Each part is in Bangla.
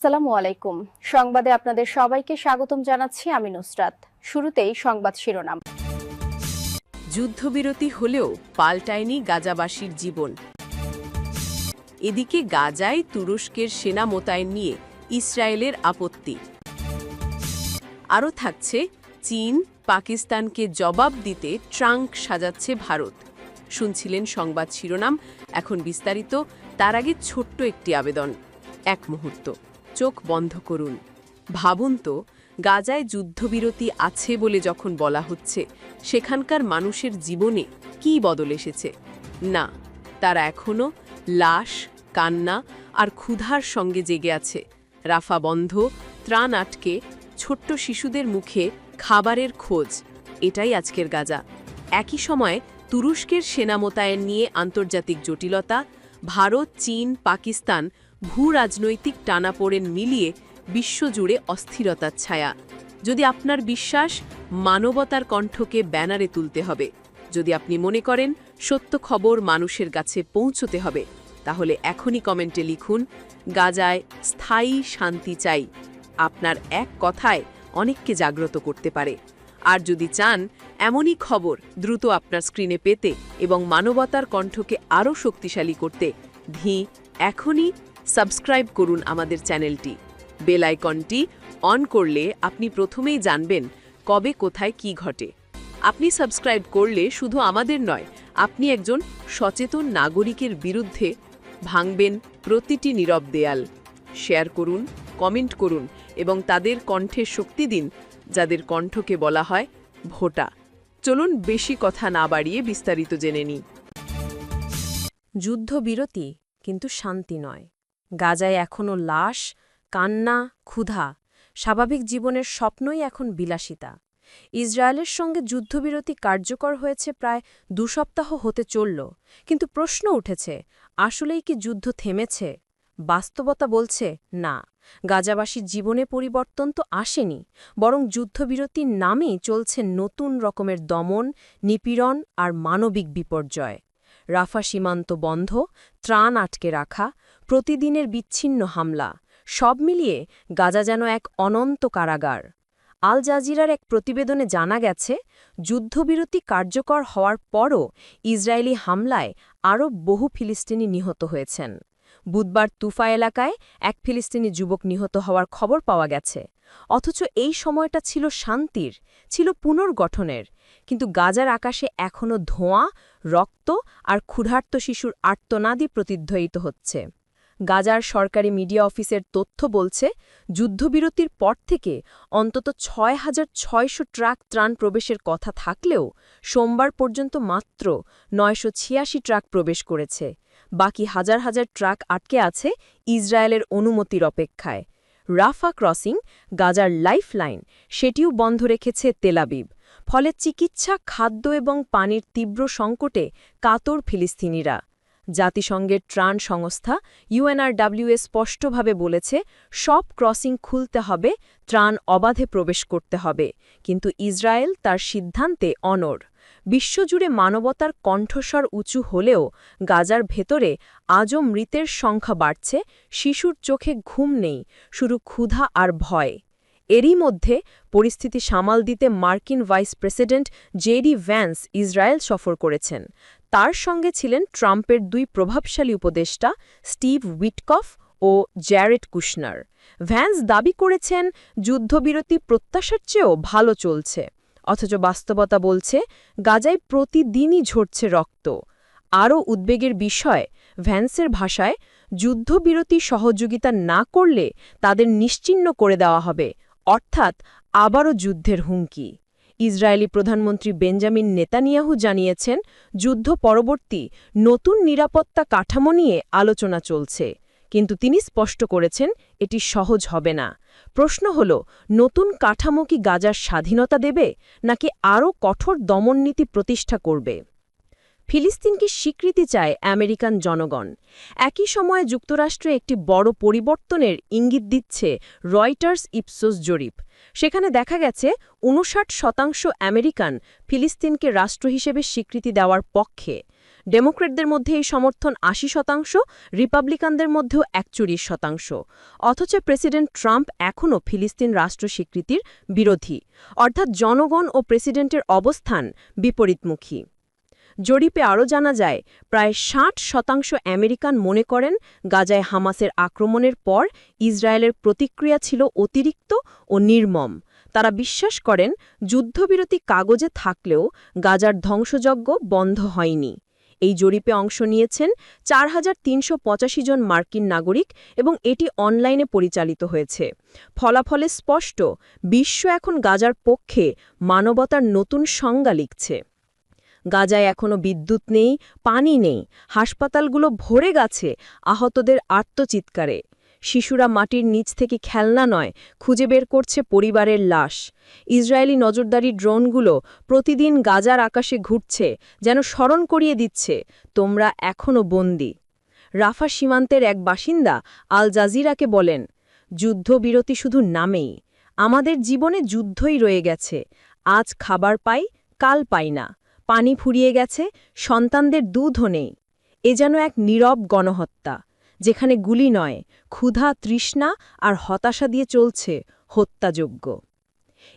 আসসালামু আলাইকুম। সংবাদে আপনাদের সবাইকে স্বাগতম জানাচ্ছি আমি নুসরাত। শুরুতেই সংবাদ শিরোনাম। যুদ্ধবিরতি হলেও পাল্টায়নি গাজাবাসীর জীবন। এদিকে গাজায় তুরস্কের সেনা মোতায়েন নিয়ে ইসরায়েলের আপত্তি। আরও থাকছে, চীন পাকিস্তানকে জবাব দিতে ট্রাঙ্ক সাজাচ্ছে ভারত। শুনছিলেন সংবাদ শিরোনাম। এখন বিস্তারিত, তার আগে ছোট্ট একটি আবেদন। এক মুহূর্ত। চোখ বন্ধ করুন। ভাবুন তো, গাজায় যুদ্ধবিরতি আছে বলে যখন বলা হচ্ছে, সেখানকার মানুষের জীবনে কি বদল এসেছে? না, তারা এখনও লাশ, কান্না আর ক্ষুধার সঙ্গে জেগে আছে। রাফা বন্ধ, ত্রাণ আটকে, ছোট্ট শিশুদের মুখে খাবারের খোঁজ, এটাই আজকের গাজা। একই সময়ে তুরস্কের সেনা মোতায়েন নিয়ে আন্তর্জাতিক জটিলতা, ভারত, চীন, পাকিস্তান ভূ রাজনৈতিক টানাপোড়েন মিলিয়ে বিশ্বজুড়ে অস্থিরতার ছায়া। যদি আপনার বিশ্বাস মানবতার কণ্ঠকে ব্যানারে তুলতে হবে, যদি আপনি মনে করেন সত্য খবর মানুষের কাছে পৌঁছতে হবে, তাহলে এখনই কমেন্টে লিখুন, গাজায় স্থায়ী শান্তি চাই। আপনার এক কথায় অনেককে জাগ্রত করতে পারে। আর যদি চান, এমনই খবর দ্রুত আপনার স্ক্রিনে পেতে এবং মানবতার কণ্ঠকে আরও শক্তিশালী করতে, ধি, এখনই সাবস্ক্রাইব করুন আমাদের চ্যানেলটি। বেল আইকনটি অন করলে আপনি প্রথমেই জানবেন কবে কোথায় কি ঘটে। আপনি সাবস্ক্রাইব করলে শুধু আমাদের নয়, আপনি একজন সচেতন নাগরিকের বিরুদ্ধে ভাঙবেন প্রতিটি নীরব দেয়াল। শেয়ার করুন, কমেন্ট করুন এবং তাদের কণ্ঠে শক্তি দিন, যাদের কণ্ঠকে বলা হয় ভোটা। চলুন বেশি কথা না বাড়িয়ে বিস্তারিত জেনে নিই। যুদ্ধবিরতি কিন্তু শান্তি নয়। গাজায় এখনও লাশ, কান্না, ক্ষুধা, স্বাভাবিক জীবনের স্বপ্নই এখন বিলাসিতা। ইসরায়েলের সঙ্গে যুদ্ধবিরতি কার্যকর হয়েছে প্রায় দু সপ্তাহ হতে চলল, কিন্তু প্রশ্ন উঠেছে, আসলেই কি যুদ্ধ থেমেছে? বাস্তবতা বলছে, না। গাজাবাসীর জীবনে পরিবর্তন তো আসেনি, বরং যুদ্ধবিরতির নামেই চলছে নতুন রকমের দমন, নিপীড়ন আর মানবিক বিপর্যয়। রাফা সীমান্ত বন্ধ, ত্রাণ আটকে রাখা প্রতিদিনের বিচ্ছিন্ন হামলা, সব মিলিয়ে গাজা যেন এক অনন্ত কারাগার। আল জাজিরার এক প্রতিবেদনে জানা গেছে, যুদ্ধবিরতি কার্যকর হওয়ার পরও ইসরায়েলি হামলায় আরও বহু ফিলিস্তিনি নিহত হয়েছেন। বুধবার তুফা এলাকায় এক ফিলিস্তিনি যুবক নিহত হওয়ার খবর পাওয়া গেছে। অথচ এই সময়টা ছিল শান্তির, ছিল পুনর্গঠনের। কিন্তু গাজার আকাশে এখনও ধোঁয়া, রক্ত আর ক্ষুধার্ত শিশুর আর্তনাদি প্রতিধ্বয়িত হচ্ছে। গাজার সরকারি মিডিয়া অফিসের তথ্য বলছে, যুদ্ধবিরতির পর থেকে অন্তত ছয় হাজার ছয়শো ট্রাক ত্রাণ প্রবেশের কথা থাকলেও সোমবার পর্যন্ত মাত্র নয়শো ছিয়াশি ট্রাক প্রবেশ করেছে। বাকি হাজার হাজার ট্রাক আটকে আছে ইসরায়েলের অনুমতির অপেক্ষায়। রাফা ক্রসিং, গাজার লাইফলাইন, সেটিও বন্ধ রেখেছে তেলাবিব ফলে চিকিৎসা, খাদ্য এবং পানির তীব্র সংকটে কাতর ফিলিস্তিনিরা। জাতিসংঘের ত্রাণ সংস্থা ইউএনআরডব্লিউএ স্পষ্টভাবে বলেছে, সব ক্রসিং খুলতে হবে, ত্রাণ অবাধে প্রবেশ করতে হবে। কিন্তু ইসরায়েল তার সিদ্ধান্তে অনর বিশ্বজুড়ে মানবতার কণ্ঠস্বর উঁচু হলেও গাজার ভেতরে আজও মৃতের সংখ্যা বাড়ছে, শিশুর চোখে ঘুম নেই, শুধু ক্ষুধা আর ভয়। এরই মধ্যে পরিস্থিতি সামাল দিতে মার্কিন vice president JD Vance Israel সফর করেছেন। তার সঙ্গে ছিলেন ট্রাম্পের দুই প্রভাবশালী উপদেষ্টা স্টিভ উইটকফ ও জ্যারেট কুশনার। ভ্যান্স দাবি করেছেন, যুদ্ধবিরতি প্রত্যাশার চেয়েও ভালো চলছে। অথচ বাস্তবতা বলছে, গাজায় প্রতিদিনই ঝরছে রক্ত। আরও উদ্বেগের বিষয়, ভ্যান্সের ভাষায়, যুদ্ধবিরতি সহযোগিতা না করলে তাদের নিশ্চিন্ন করে দেওয়া হবে। অর্থাৎ আবারও যুদ্ধের হুমকি। ইসরায়েলি প্রধানমন্ত্রী বেঞ্জামিন নেতানিয়াহু জানিয়েছেন, যুদ্ধ পরবর্তী নতুন নিরাপত্তা কাঠামো নিয়ে আলোচনা চলছে। কিন্তু তিনি স্পষ্ট করেছেন, এটি সহজ হবে না। প্রশ্ন হল, নতুন কাঠামো কি গাজার স্বাধীনতা দেবে, নাকি আরও কঠোর দমননীতি প্রতিষ্ঠা করবে? ফিলিস্তিনকে স্বীকৃতি চায় আমেরিকান জনগণ। একই সময়ে যুক্তরাষ্ট্রে একটি বড় পরিবর্তনের ইঙ্গিত দিচ্ছে রয়টার্স ইপসোস জরিপ। সেখানে দেখা গেছে, উনষাট শতাংশ আমেরিকান ফিলিস্তিনকে রাষ্ট্র হিসেবে স্বীকৃতি দেওয়ার পক্ষে। ডেমোক্রেটদের মধ্যে এই সমর্থন আশি শতাংশ, রিপাবলিকানদের মধ্যেও একচল্লিশ শতাংশ। অথচ প্রেসিডেন্ট ট্রাম্প এখনও ফিলিস্তিন রাষ্ট্র স্বীকৃতির বিরোধী। অর্থাৎ জনগণ ও প্রেসিডেন্টের অবস্থান বিপরীতমুখী। জরিপে আরও জানা যায়, প্রায় ষাট শতাংশ আমেরিকান মনে করেন গাজায় হামাসের আক্রমণের পর ইসরায়েলের প্রতিক্রিয়া ছিল অতিরিক্ত ও নির্মম। তারা বিশ্বাস করেন, যুদ্ধবিরতি কাগজে থাকলেও গাজার ধ্বংসযজ্ঞ বন্ধ হয়নি। এই জরিপে অংশ নিয়েছেন চার হাজার তিনশো পঁচাশি জন মার্কিন নাগরিক এবং এটি অনলাইনে পরিচালিত হয়েছে। ফলাফলে স্পষ্ট, বিশ্ব এখন গাজার পক্ষে মানবতার নতুন সংজ্ঞা লিখছে। গাজায় এখনও বিদ্যুৎ নেই, পানি নেই, হাসপাতালগুলো ভরে গেছে, আহতদের আত্মচিৎকারে। শিশুরা মাটির নিচ থেকে খেলনা নয়, খুঁজে বের করছে পরিবারের লাশ। ইসরায়েলি নজরদারি ড্রোনগুলো প্রতিদিন গাজার আকাশে ঘুরছে, যেন স্মরণ করিয়ে দিচ্ছে, তোমরা এখনও বন্দি। রাফা সীমান্তের এক বাসিন্দা আল জাজিরাকে বলেন, যুদ্ধবিরতি শুধু নামেই। আমাদের জীবনে যুদ্ধই রয়ে গেছে। আজ খাবার পাই, কাল পাই না। পানি ফুরিয়ে গেছে, সন্তানদের দুধও নেই। এ যেন এক নীরব গণহত্যা, যেখানে গুলি নয়, ক্ষুধা, তৃষ্ণা আর হতাশা দিয়ে চলছে হত্যাযোগ্য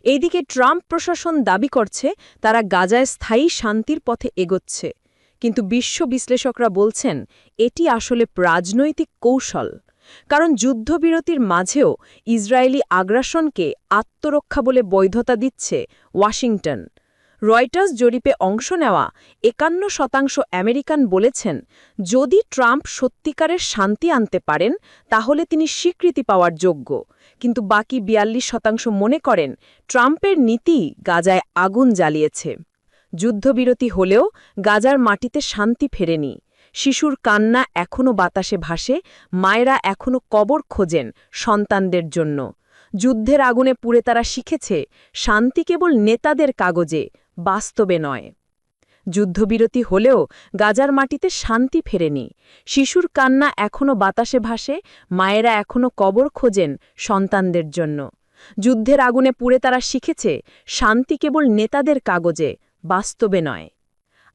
এইদিকে ট্রাম্প প্রশাসন দাবি করছে, তারা গাজায় স্থায়ী শান্তির পথে এগোচ্ছে। কিন্তু বিশ্ব বিশ্লেষকরা বলছেন, এটি আসলে রাজনৈতিক কৌশল, কারণ যুদ্ধবিরতির মাঝেও ইসরায়েলি আগ্রাসনকে আত্মরক্ষা বলে বৈধতা দিচ্ছে ওয়াশিংটন। রয়টার্স জরিপে অংশ নেওয়া একান্ন শতাংশ আমেরিকান বলেছেন, যদি ট্রাম্প সত্যিকারের শান্তি আনতে পারেন, তাহলে তিনি স্বীকৃতি পাওয়ার যোগ্য। কিন্তু বাকি বিয়াল্লিশ শতাংশ মনে করেন, ট্রাম্পের নীতি গাজায় আগুন জ্বালিয়েছে। যুদ্ধবিরতি হলেও গাজার মাটিতে শান্তি ফেরেনি। শিশুর কান্না এখনও বাতাসে ভাসে, মায়েরা এখনও কবর খোঁজেন সন্তানদের জন্য। যুদ্ধের আগুনে পুড়ে তারা শিখেছে, শান্তি কেবল নেতাদের কাগজে বাস্তবে নয়। যুদ্ধবিরতি হলেও গাজার মাটিতে শান্তি ফেরেনি। শিশুর কান্না এখনও বাতাসে ভাসে, মায়েরা এখনও কবর খোঁজেন সন্তানদের জন্য। যুদ্ধের আগুনে পুড়ে তারা শিখেছে, শান্তি কেবল নেতাদের কাগজে, বাস্তবে নয়।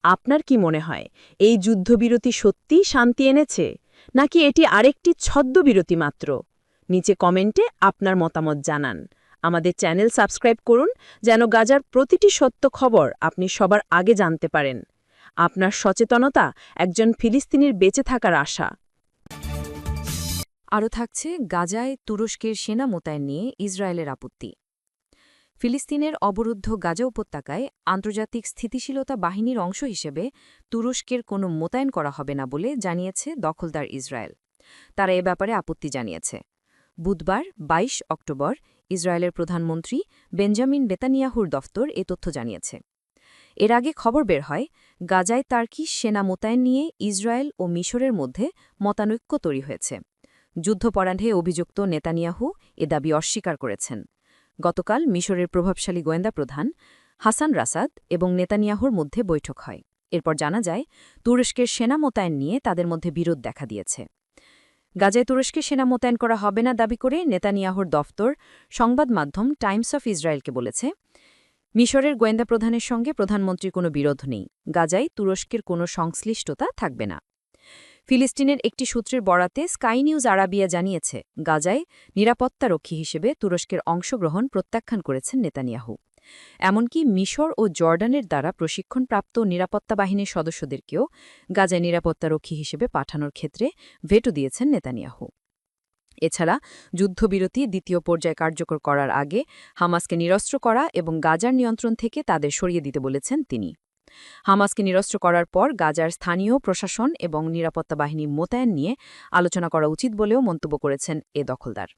আপনার কি মনে হয়, এই যুদ্ধবিরতি সত্যিই শান্তি এনেছে, নাকি এটি আরেকটি ছদ্মবিরতি মাত্র? নিচে কমেন্টে আপনার মতামত জানান। আমাদের চ্যানেল সাবস্ক্রাইব করুন যেন গাজার প্রতিটি সত্য খবর আপনি সবার আগে জানতে পারেন। আপনার সচেতনতা একজন ফিলিস্তিনির বেঁচে থাকার আশা। আরও থাকছে গাজায় তুরস্কের সেনা মোতায়েন নিয়ে ইসরায়েলের আপত্তি। ফিলিস্তিনের অবরুদ্ধ গাজা উপত্যকায় আন্তর্জাতিক স্থিতিশীলতা বাহিনীর অংশ হিসেবে তুরস্কের কোনো মোতায়েন করা হবে না বলে জানিয়েছে দখলদার ইসরায়েল। তারা এ ব্যাপারে আপত্তি জানিয়েছে। বুধবার ২২ অক্টোবর, ইসরায়েলের প্রধানমন্ত্রী বেঞ্জামিন বেতানিয়াহুর দফতর এ তথ্য জানিয়েছে। এর আগে খবর বের হয়, গাজায় তার্কি সেনা মোতায়েন নিয়ে ইসরায়েল ও মিশরের মধ্যে মতানৈক্য তৈরি হয়েছে। যুদ্ধপরাধে অভিযুক্ত নেতানিয়াহু এ দাবি অস্বীকার করেছেন। গতকাল মিশরের প্রভাবশালী গোয়েন্দা প্রধান হাসান রাসাদ এবং নেতানিয়াহুর মধ্যে বৈঠক হয়। এরপর জানা যায়, তুরস্কের সেনা মোতায়েন নিয়ে তাদের মধ্যে বিরোধ দেখা দিয়েছে। গাজায় তুরস্কে সেনা মোতায়েন করা হবে না দাবি করে নেতানিয়াহুর দফতর সংবাদ মাধ্যম টাইমস অফ ইসরায়েলকে বলেছে। মিশরের গোয়েন্দা প্রধানের সঙ্গে প্রধানমন্ত্রীর কোনো বিরোধ নেই। গাজায় তুরস্কের কোনো সংশ্লিষ্টতা থাকবে না। ফিলিস্তিনের একটি সূত্রের বরাতে স্কাই নিউজ আরাবিয়া জানিয়েছে, গাজায় নিরাপত্তারক্ষী হিসেবে তুরস্কের অংশগ্রহণ প্রত্যাখ্যান করেছেন নেতানিয়াহু। এমনকি মিশর ও জর্ডানের দ্বারা প্রশিক্ষণপ্রাপ্ত নিরাপত্তা বাহিনীর সদস্যদেরকেও গাজায় নিরাপত্তারক্ষী হিসেবে পাঠানোর ক্ষেত্রে ভেটো দিয়েছেন নেতানিয়াহু। এছাড়া যুদ্ধবিরতি দ্বিতীয় পর্যায়ে কার্যকর করার আগে হামাসকে নিরস্ত্র করা এবং গাজার নিয়ন্ত্রণ থেকে তাদের সরিয়ে দিতে বলেছেন তিনি। হামাসকে নিরস্ত্র করার পর গাজার স্থানীয় প্রশাসন এবং নিরাপত্তা বাহিনী মোতায়েন নিয়ে আলোচনা করা উচিত বলেও মন্তব্য করেছেন এ দখলদার।